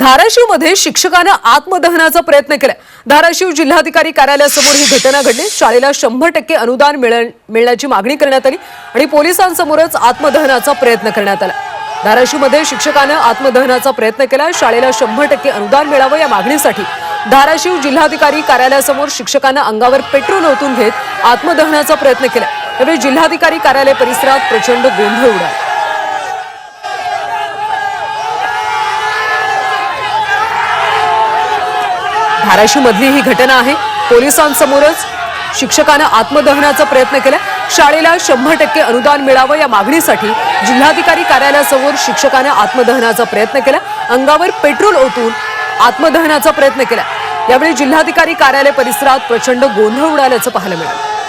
धाराशिवमध्ये शिक्षकानं आत्मदहनाचा प्रयत्न केला. धाराशिव जिल्हाधिकारी कार्यालयासमोर ही घटना घडली. शाळेला शंभर टक्के अनुदान मिळण्याची मागणी करण्यात आली आणि पोलिसांसमोरच आत्मदहनाचा प्रयत्न करण्यात आला. धाराशिवमध्ये शिक्षकानं आत्मदहनाचा प्रयत्न केला. शाळेला शंभर टक्के अनुदान मिळावं या मागणीसाठी धाराशिव जिल्हाधिकारी कार्यालयासमोर शिक्षकानं अंगावर पेट्रोल ओतून घेत आत्मदहनाचा प्रयत्न केला. यावेळी जिल्हाधिकारी कार्यालय परिसरात प्रचंड गोंधळ उडाला. धाराशिव मधली ही घटना आहे. पोलिसांसमोरच शिक्षकानं आत्मदहनाचा प्रयत्न केला. शाळेला शंभर टक्के अनुदान मिळावं या मागणीसाठी जिल्हाधिकारी कार्यालयासमोर शिक्षकानं आत्मदहनाचा प्रयत्न केला. अंगावर पेट्रोल ओतून आत्मदहनाचा प्रयत्न केला. यावेळी जिल्हाधिकारी कार्यालय परिसरात प्रचंड गोंधळ उडाल्याचं पाहायला मिळालं.